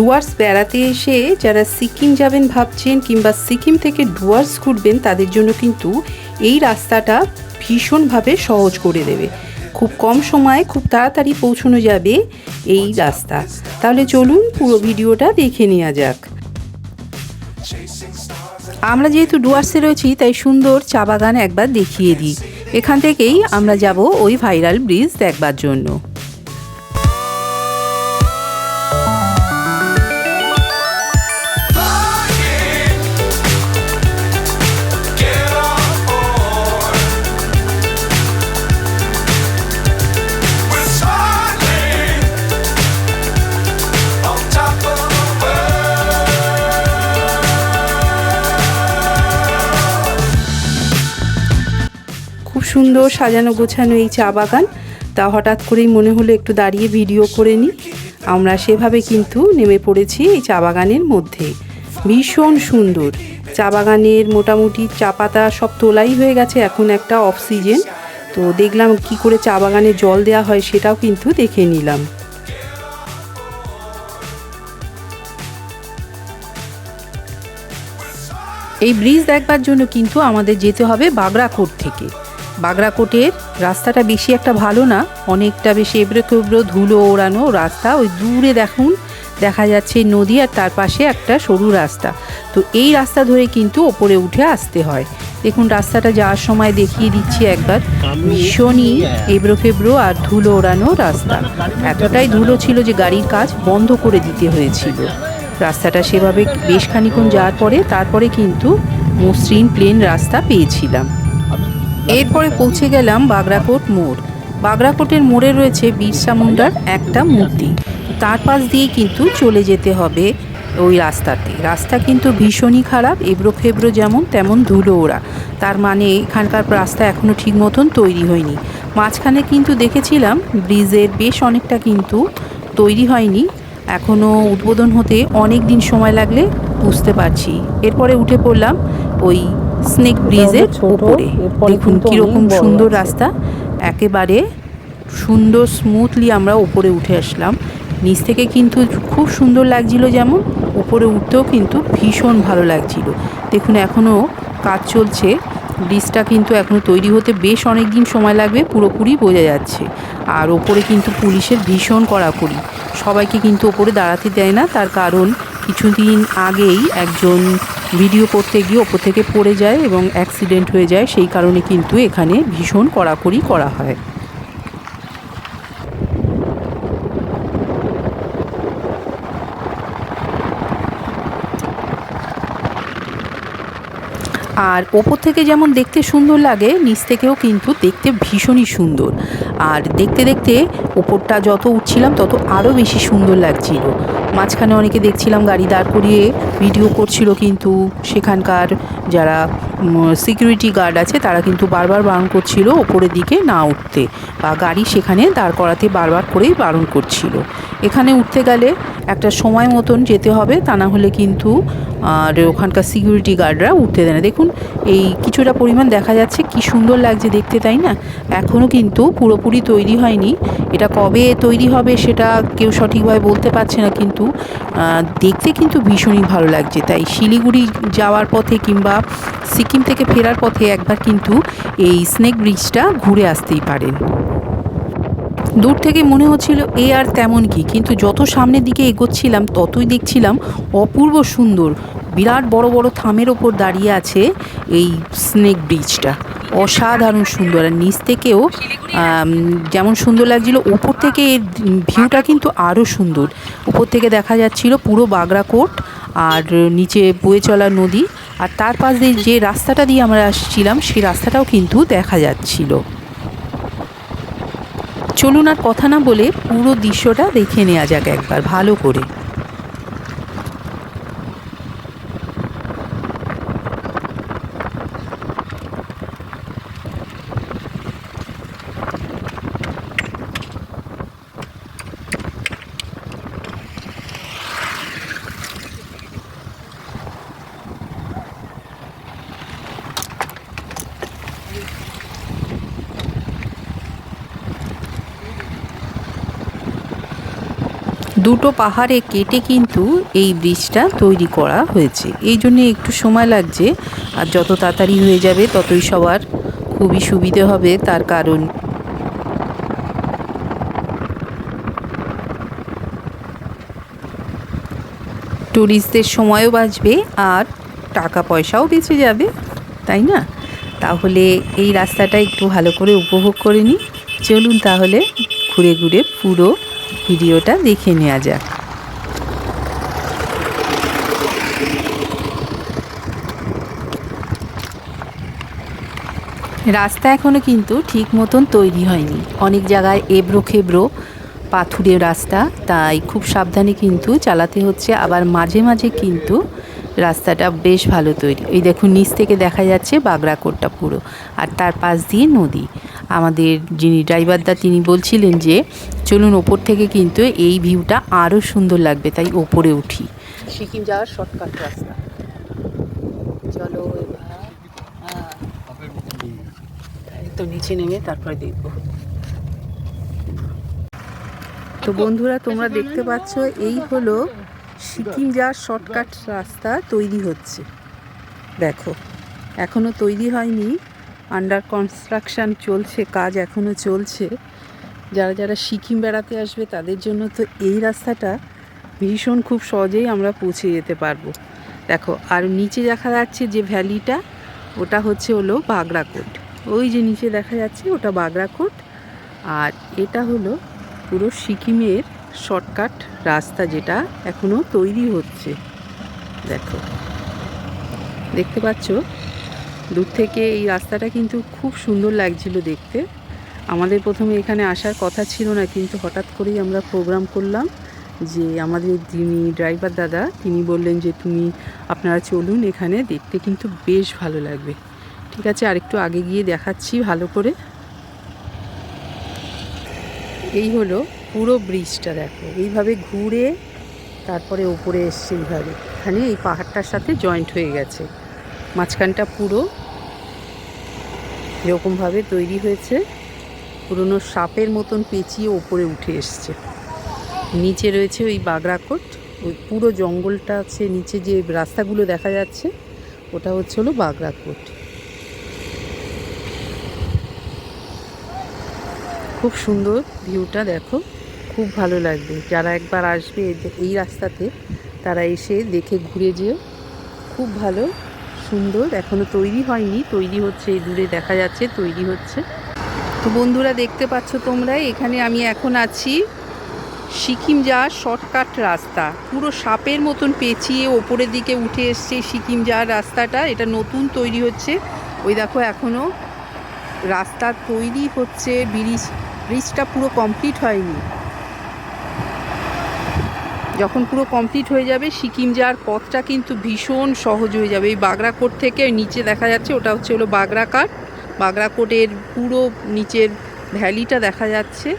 ডুয়ার্স বেড়াতে এসে যারা সিকিম যাবেন ভাবছেন কিংবা সিকিম থেকে ডুয়ার্স ঘুরবেন, তাদের জন্য কিন্তু এই রাস্তাটা ভীষণভাবে সহজ করে দেবে। খুব কম সময়ে খুব তাড়াতাড়ি পৌঁছানো যাবে এই রাস্তা। তাহলে চলুন পুরো ভিডিওটা দেখে নেওয়া যাক। আমরা যেহেতু ডুয়ার্সে রয়েছি, তাই সুন্দর চা বাগান একবার দেখিয়ে দিই। এখান থেকেই আমরা যাব ওই ভাইরাল ব্রিজ দেখবার জন্য। সুন্দর সাজানো গোছানো এই চা বাগান। তা হঠাৎ করেই মনে হলো একটু দাঁড়িয়ে ভিডিও করে নিই। আমরা সেভাবে কিন্তু নেমে পড়েছি এই চা বাগানের মধ্যে। ভীষণ সুন্দর। চা বাগানের মোটামুটি চা পাতা সব তোলাই হয়ে গেছে, এখন একটা অফ সিজন তো দেখলাম কি করে চা বাগানে জল দেওয়া হয় সেটাও কিন্তু দেখে নিলাম। এই ব্রিজ দেখবার জন্য কিন্তু আমাদের যেতে হবে বাগরাকোট থেকে। বাগরাকোটের রাস্তাটা বেশি একটা ভালো না, অনেকটা বেশি এবড়ো খেবড়ো ধুলো ওড়ানো রাস্তা। ওই দূরে দেখুন, দেখা যাচ্ছে নদী আর তার পাশে একটা সরু রাস্তা। তো এই রাস্তা ধরে কিন্তু ওপরে উঠে আসতে হয়। দেখুন, রাস্তাটা যাওয়ার সময় দেখিয়ে দিচ্ছি একবার। ভীষণই এবড়ো খেবড়ো আর ধুলো ওড়ানো রাস্তা। এতটাই ধুলো ছিল যে গাড়ির কাজ বন্ধ করে দিতে হয়েছিল। রাস্তাটা সেভাবে বেশ খানিক্ষণ যাওয়ার পরে, তারপরে কিন্তু মসৃণ, প্লেন রাস্তা পেয়েছিলাম। এরপরে পৌঁছে গেলাম বাগরাকোট মোড়। বাগরাকোটের মোড়ে রয়েছে বিরসা মুন্ডার একটা মূর্তি। তার পাশ দিয়ে কিন্তু চলে যেতে হবে ওই রাস্তাতে। রাস্তা কিন্তু ভীষণই খারাপ, এবড়ো খেবড়ো যেমন, তেমন ধুলো ওরা তার মানে এখানকার রাস্তা এখনও ঠিক মতন তৈরি হয়নি। মাঝখানে কিন্তু দেখেছিলাম ব্রিজের বেশ অনেকটা কিন্তু তৈরি হয়নি। এখনও উদ্বোধন হতে অনেক দিন সময় লাগলে বুঝতে পারছি। এরপরে উঠে পড়লাম ওই স্নেক ব্রিজের ওপরে দেখুন কীরকম সুন্দর রাস্তা। একেবারে সুন্দর স্মুথলি আমরা ওপরে উঠে আসলাম। নিচ থেকে কিন্তু খুব সুন্দর লাগছিল যেমন উপরে উঠতেও কিন্তু ভীষণ ভালো লাগছিল। দেখুন এখনও কাজ চলছে। ব্রিজটা কিন্তু এখনও তৈরি হতে বেশ অনেক দিন সময় লাগবে পুরোপুরি বোঝা যাচ্ছে। আর ওপরে কিন্তু পুলিশের ভীষণ কড়াকড়ি। সবাইকে কিন্তু ওপরে দাঁড়াতে দেয় না তার কারণ কিছুদিন আগেই একজন ভিডিও করতে গিয়ে ওপর থেকে পড়ে যায় এবং অ্যাক্সিডেন্ট হয়ে যায়, সেই কারণে কিন্তু এখানে ভীষণ কড়াকড়ি করা হয়। আর ওপর থেকে যেমন দেখতে সুন্দর লাগে, নিচ থেকেও কিন্তু দেখতে ভীষণই সুন্দর। আর দেখতে দেখতে ওপরটা যত উঠছিলাম, তত আরও বেশি সুন্দর লাগছিল। মাঝখানে অনেকে দেখছিলাম গাড়ি দাঁড় করিয়ে ভিডিও করছিল, কিন্তু সেখানকার যারা সিকিউরিটি গার্ড আছে, তারা কিন্তু বারবার বারণ করছিল ওপরের দিকে না উঠতে বা গাড়ি সেখানে দাঁড় করাতে বারবার করেই বারণ করছিল। এখানে উঠতে গেলে একটা সময় মতন যেতে হবে, তা না হলে কিন্তু আর ওখানকার সিকিউরিটি গার্ডরা উঠতে দেয় না। দেখুন, এই কিছুটা পরিমাণ দেখা যাচ্ছে, কি সুন্দর লাগছে দেখতে, তাই না? এখনও কিন্তু পুরোপুরি তৈরি হয়নি। এটা কবে তৈরি হবে সেটা কেউ সঠিকভাবে বলতে পারছে না কিন্তু দেখতে কিন্তু ভীষণই ভালো লাগছে। তাই শিলিগুড়ি যাওয়ার পথে কিংবা সিকিম থেকে ফেরার পথে একবার কিন্তু এই স্নেক ব্রিজটা ঘুরে আসতেই পারেন। দূর থেকে মনে হচ্ছিল, এ আর তেমন কি? কিন্তু যত সামনের দিকে এগোচ্ছিলাম, ততই দেখছিলাম অপূর্ব সুন্দর বিরাট বড় বড় থামের ওপর দাঁড়িয়ে আছে এই স্নেক ব্রিজটা। অসাধারণ সুন্দর। আর নিচ থেকেও যেমন সুন্দর লাগছিল, ওপর থেকে এর ভিউটা কিন্তু আরও সুন্দর। উপর থেকে দেখা যাচ্ছিল পুরো বাগরাকোট আর নিচে বয়ে চলা নদী। আর তার পাশ দিয়ে যে রাস্তাটা দিয়ে আমরা আসছিলাম, সেই রাস্তাটাও কিন্তু দেখা যাচ্ছিল। চলুন আর কথা না বলে পুরো দৃশ্যটা দেখে নেওয়া যাক একবার, ভালো করে। দুটো পাহাড়ে কেটে কিন্তু এই ব্রিজটা তৈরি করা হয়েছে। এই জন্যে একটু সময় লাগছে আর যত তাড়াতাড়ি হয়ে যাবে ততই সবার খুবই সুবিধে হবে তার কারণ। ট্যুরিস্টদের সময়ও বাঁচবে আর টাকা পয়সাও বেঁচে যাবে, তাই না? তাহলে এই রাস্তাটা একটু ভালো করে উপভোগ করে নিই। চলুন তাহলে ঘুরে ঘুরে পুরো ভিডিওটা দেখে নেওয়া যাক। রাস্তা এখনও কিন্তু ঠিক মতন তৈরি হয়নি। অনেক জায়গায় এবড়ো খেবড়ো পাথুরে রাস্তা, তাই খুব সাবধানে কিন্তু চালাতে হচ্ছে। আবার মাঝে মাঝে কিন্তু রাস্তাটা বেশ ভালো তৈরি। এই দেখুন, নিচ থেকে দেখা যাচ্ছে বাগড়াকোটটা পুরো। আর তার পাশ দিয়ে নদী। আমাদের যিনি ড্রাইভারদা তিনি বলছিলেন যে চলুন ওপর থেকে কিন্তু এই ভিউটা আরও সুন্দর লাগবে তাই ওপরে উঠি। সিকিম যাওয়ার শর্টকাট রাস্তা। চলো হ্যাঁ। তো নিচে নেমে তারপরে দেখব। তো বন্ধুরা তোমরা দেখতে পাচ্ছ এই হলো সিকিম যাওয়ার শর্টকাট রাস্তা তৈরি হচ্ছে। দেখো এখনও তৈরি হয়নি। আন্ডার কনস্ট্রাকশন চলছে কাজ এখনও চলছে। যারা যারা সিকিম বেড়াতে আসবে, তাদের জন্য তো এই রাস্তাটা ভীষণ খুব সহজেই আমরা পৌঁছে যেতে পারব। দেখো, আর নিচে দেখা যাচ্ছে যে ভ্যালিটা, ওটা হচ্ছে হলো বাগড়াকোট ওই যে নিচে দেখা যাচ্ছে, ওটা বাগড়াকোট আর এটা হলো পুরো সিকিমের শর্টকাট রাস্তা যেটা এখনও তৈরি হচ্ছে। দেখো, দেখতে পাচ্ছ? দূর থেকে এই রাস্তাটা কিন্তু খুব সুন্দর লাগছিল দেখতে। আমাদের প্রথমে এখানে আসার কথা ছিল না, কিন্তু হঠাৎ করেই আমরা প্রোগ্রাম করলাম যে আমাদের যিনি ড্রাইভার দাদা, তিনি বললেন যে তুমি আপনারা চলুন এখানে, দেখতে কিন্তু বেশ ভালো লাগবে। ঠিক আছে, আরেকটু আগে গিয়ে দেখাচ্ছি ভালো করে। এই হলো পুরো ব্রিজটা দেখো। এইভাবে ঘুরে তারপরে ওপরে এসছে এইভাবে। এখানে এই পাহাড়টার সাথে জয়েন্ট হয়ে গেছে। মাঝখানটা পুরো এরকমভাবে তৈরি হয়েছে। পুরনো সাপের মতন পেঁচিয়ে ওপরে উঠে এসছে। নিচে রয়েছে ওই বাগরাকোট ওই পুরো জঙ্গলটা আছে নিচে যে রাস্তাগুলো দেখা যাচ্ছে, ওটা হচ্ছে হলো বাগড়াকোট খুব সুন্দর ভিউটা দেখো, খুব ভালো লাগবে। যারা একবার আসবে এই রাস্তাতে, তারা এসে দেখে ঘুরে যেও। খুব ভালো, সুন্দর, এখনও তৈরি হয়নি, তৈরি হচ্ছে, এই দূরে দেখা যাচ্ছে, তৈরি হচ্ছে। তো বন্ধুরা দেখতে পাচ্ছ তোমরা, এখানে আমি এখন আছি সিকিম যাওয়ার শর্টকাট রাস্তা। পুরো সাপের মতন পেঁচিয়ে ওপরের দিকে উঠে এসছে সিকিম যাওয়ার রাস্তাটা। এটা নতুন তৈরি হচ্ছে। ওই দেখো এখনও রাস্তা তৈরি হচ্ছে। ব্রিজ, ব্রিজটা পুরো কমপ্লিট হয়নি। যখন পুরো কমপ্লিট হয়ে যাবে, সিকিম যাওয়ার পথটা কিন্তু ভীষণ সহজ হয়ে যাবে। এই বাগড়াকোট থেকে নিচে দেখা যাচ্ছে, ওটা হচ্ছে হলো বাগড়াকাট বাগড়াকোটের পুরো নিচের ভ্যালিটা দেখা যাচ্ছে।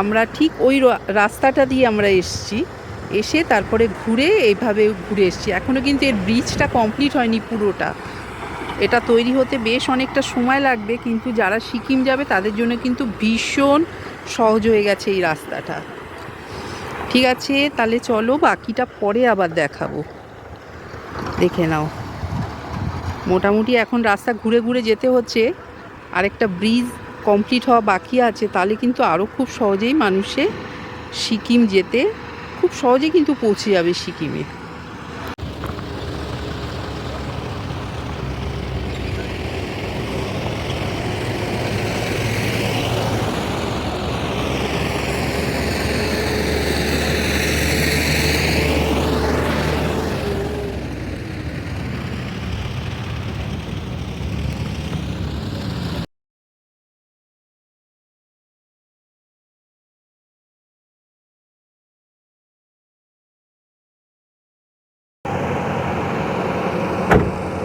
আমরা ঠিক ওই রাস্তাটা দিয়ে আমরা এসছি। এসে তারপরে ঘুরে এইভাবে ঘুরে এসছি। এখনও কিন্তু এর ব্রিজটা কমপ্লিট হয়নি পুরোটা। এটা তৈরি হতে বেশ অনেকটা সময় লাগবে, কিন্তু যারা সিকিম যাবে তাদের জন্য কিন্তু ভীষণ সহজ হয়ে গেছে এই রাস্তাটা। ঠিক আছে, তাহলে চলো বাকিটা পরে আবার দেখাবো। দেখে নাও। মোটামুটি এখন রাস্তা ঘুরে ঘুরে যেতে হচ্ছে। আরেকটা ব্রিজ কমপ্লিট হওয়া বাকি আছে, তাহলে কিন্তু আরও খুব সহজেই মানুষে সিকিম যেতে, খুব সহজে কিন্তু পৌঁছে যাবে সিকিমে।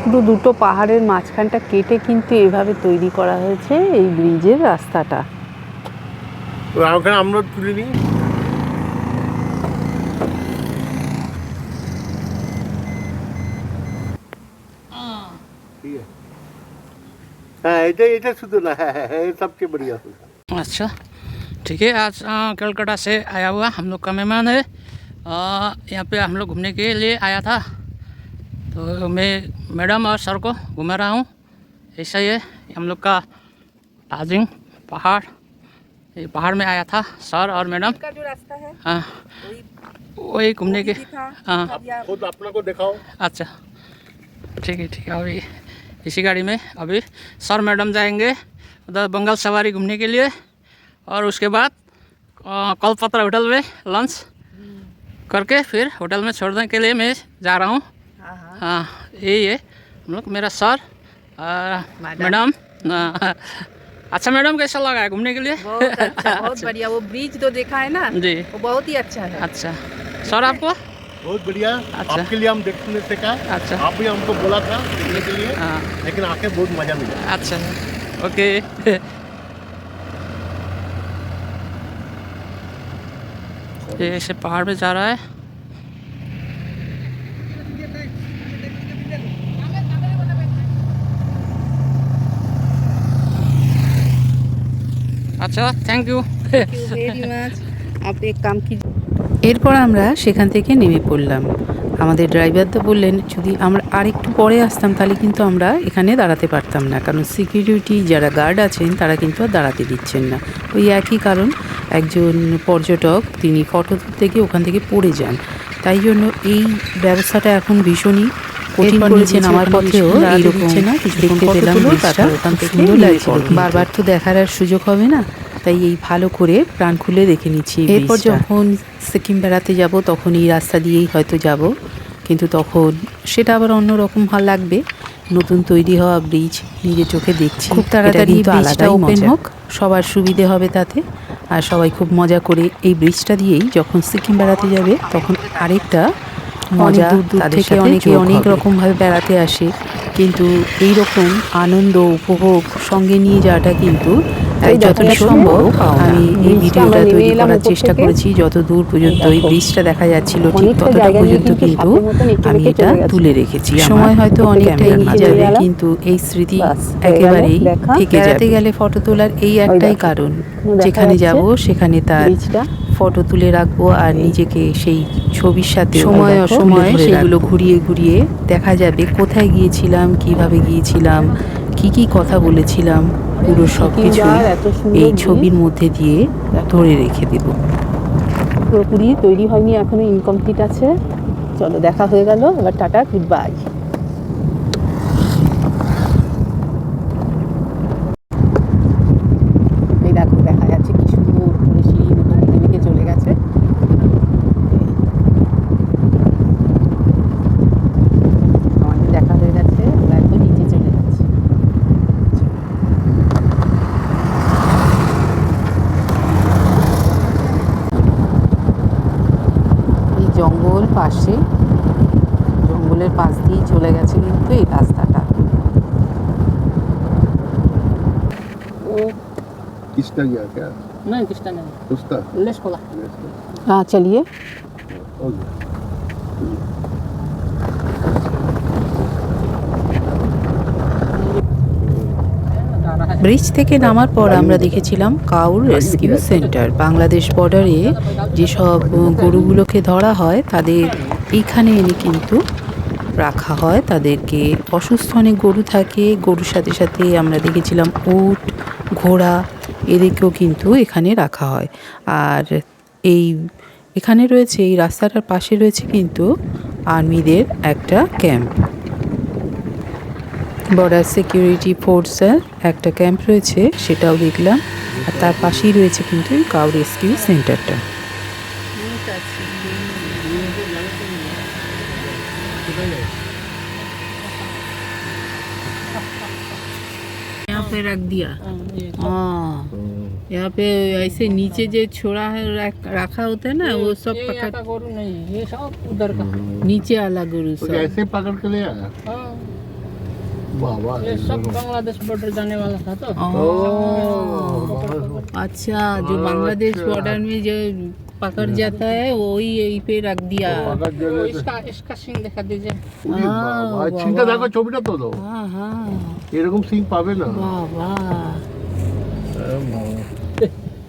পুরো দুটো পাহাড়ের মাঝখানটা কেটে কিন্তু এভাবে তৈরি করা হয়েছে এই ব্রিজের রাস্তাটা আর ওখানে আমরা তুলে নিই ঠিক আছে হ্যাঁ এটা এটা শুধু না হ্যাঁ হ্যাঁ হ্যাঁ सबसे बढ़िया होगा अच्छा ठीक है आज अ, कलकत्ता से आया हुआ हम लोग का मेहमान है आ, यहाँ पे हम लोग घूमने के लिए आया था तो मैं मैडम और सर को घुमा रहा हूँ। ऐसा ही है हम लोग का दार्जिलिंग पहाड़ ये पहाड़ में आया था सर और मैडम। का जो रास्ता है हाँ वही घूमने के हाँ। खुद अपना को दिखाओ। अच्छा ठीक है ठीक है अभी इसी गाड़ी में। अभी सर मैडम जाएँगे उधर बंगाल सवारी घूमने के लिए और उसके बाद कलपत्रा होटल में लंच करके फिर होटल में छोड़ने के लिए मैं जा रहा हूँ। हाँ यही है हम लोग मेरा सर मैडम अच्छा मैडम कैसा लगा है घूमने के लिए? बहुत अच्छा बहुत बढ़िया वो ब्रिज तो देखा है ना? जी। वो बहुत ही अच्छा है। अच्छा। सर आपको? बहुत बढ़िया। अच्छा। आपके लिए हम देखने से का अच्छा। आप भी हमको बोला था देखने के लिए हाँ। लेकिन आके बहुत मज़ा मिला। अच्छा। ओके। ये ऐसे पहाड़ पे जा रहा है। থ্যাংক ইউ এরপর আমরা সেখান থেকে নেমে পড়লাম। আমাদের ড্রাইভার তো বললেন যদি আমরা আরেকটু পরে আসতাম তাহলে কিন্তু আমরা এখানে দাঁড়াতে পারতাম না। কারণ সিকিউরিটি যারা গার্ড আছেন তারা কিন্তু আর দাঁড়াতে দিচ্ছেন না। ওই একই কারণ একজন পর্যটক তিনি ফটো থেকে ওখান থেকে পড়ে যান। তাই জন্য এই ব্যবস্থাটা এখন ভীষণই কঠিন করেছেন আমার পথেও। এইরকম না কিছু দেখতে পেলাম বারবার তো দেখার আর সুযোগ হবে না। তাই এই ভালো করে প্রাণ খুলে দেখে নিচ্ছি এরপর যখন সিকিম বেড়াতে যাব তখন এই রাস্তা দিয়েই হয়তো যাব। কিন্তু তখন সেটা আবার অন্যরকম ভালো লাগবে। নতুন তৈরি হওয়া ব্রিজ নিজের চোখে দেখছি। খুব তাড়াতাড়ি ব্রিজটা ওপেন হোক। সবার সুবিধে হবে তাতে। আর সবাই খুব মজা করে এই ব্রিজটা দিয়েই যখন সিকিম বেড়াতে যাবে তখন আরেকটা মজা থেকে সাথে অনেকে অনেক অনেক অনেক রকমভাবে বেড়াতে আসে। কিন্তু এই রকম আনন্দ উপভোগ সঙ্গে নিয়ে যাওয়াটা কিন্তু এই যতটা সম্ভব আমি এই ভিডিওটা তৈরি করার চেষ্টা করেছি। যত দূর পর্যন্ত এই ব্রিজটা দেখা যাচ্ছিল ঠিক ততটা পর্যন্ত কিন্তু আমি এটা তুলে রেখেছি সময় হয়তো হাতে অনেকটা ক্যামেরা এগিয়ে যাবে কিন্তু এই স্মৃতি একেবারেই থেকে বেড়াতে গেলে ফটো তোলার এই একটাই কারণ। যেখানে যাব সেখানে তার ফটো তুলে রাখব আর নিজেকে সেই ছবির সাথে সময় অসময় সেগুলো ঘুরিয়ে ঘুরিয়ে দেখা যাবে কোথায় গিয়েছিলাম কীভাবে গিয়েছিলাম। কি কি কথা বলেছিলাম পুরো সব কিছু এই ছবির মধ্যে দিয়ে ধরে রেখে দেব। পুরোপুরি তৈরি হয়নি এখনও ইনকমপ্লিট আছে। চলো দেখা হয়ে গেল। এবার টাটা গুড বাই এই দেখো দেখা যাচ্ছে কি সুন্দর করে সিঁড়ির উপর দিকে দিকে চলে গেছে আমাদের দেখা হয়ে গেছে আমরা একদম নিচে চলে যাচ্ছি এই জঙ্গল পাশে জঙ্গলের পাশ দিয়েই চলে গেছে কিন্তু এই রাস্তাটা किसका गया क्या नहीं किसका नहीं उसका लेस खोला हाँ चलिए हो गया ব্রিজ থেকে নামার পর আমরা দেখেছিলাম কাউর রেস্কিউ সেন্টার বাংলাদেশ বর্ডারে যেসব গরুগুলোকে ধরা হয় তাদের এইখানে এনে কিন্তু রাখা হয় তাদেরকে অসুস্থ অনেক গরু থাকে গরুর সাথে সাথে আমরা দেখেছিলাম উট ঘোড়া এদেরকেও কিন্তু এখানে রাখা হয়। আর এই এখানে রয়েছে, এই রাস্তাটার পাশে রয়েছে কিন্তু আর্মিদের একটা ক্যাম্প। বর্ডার সিকিউরিটি ফোর্সের একটা ক্যাম্প রয়েছে, সেটাও দেখলাম। আর তার পাশেই রয়েছে কিন্তু এই কাউ রেস্কিউ সেন্টারটা पे रख दिया हाँ यहाँ पे ऐसे नीचे जो छोड़ा है रख- रखा होता है ना वो सब ये पकड़ यहाँ का गोरू नहीं ये सब उधर का नीचे वाला गुरु तो सब ऐसे पकड़ के ले आया हाँ, वाह वाह ये सब बांग्लादेश बॉर्डर जाने वाला था तो ओ, अच्छा जो बांग्लादेश अच्छा। बॉर्डर में जो पकड़ जाता है वही यहीं पे रख दिया पकड़ तो के ले इसका इसका सिंग दिखा दीजिए উরি हाँ, বাবা, वाह, চিন্তা वाह। দেখো ছবিটা তো দাও हाँ हाँ এরকম সিং পাবে না वाह वाह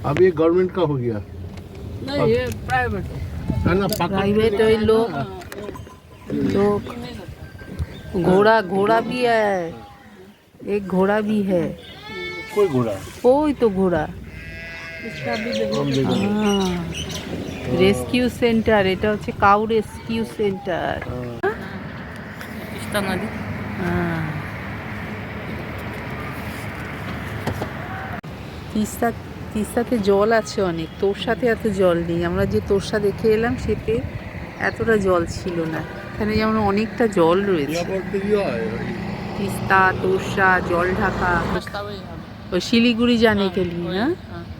अब ये गवर्नमेंट का हो गया नहीं ये प्राइवेट है ना ना पकड़ प्राइवेट ओई लोग लोग घोड़ा घोड़ा भी है एक घोड़ा भी है कोई घोड़ा ওই তো ঘোড়া রেস্কিউ সেন্টার এটা হচ্ছে কাউ রেস্কিউ সেন্টার তিস্তা তিস্তাতে জল আছে অনেক তোর সাথে এত জল নেই। আমরা যে তোরসা দেখে এলাম সেতে এতটা জল ছিল না। এখানে যেমন অনেকটা জল রয়েছে। তিস্তা তোরসা জল ঢাকা। ওই শিলিগুড়ি জানে গেলি না?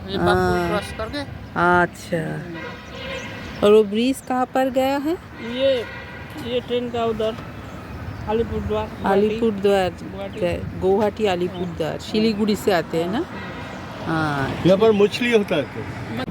क्रॉस करके अच्छा। और वो ब्रिज कहाँ पर गया है? ये ये ट्रेन का उधर अलीपुर द्वार अलीपुर द्वार गुवाहाटी। गुवाहाटी अलीपुर द्वार शिलीगुड़ी से आते हैं ना? हाँ। यहाँ पर मछली होता है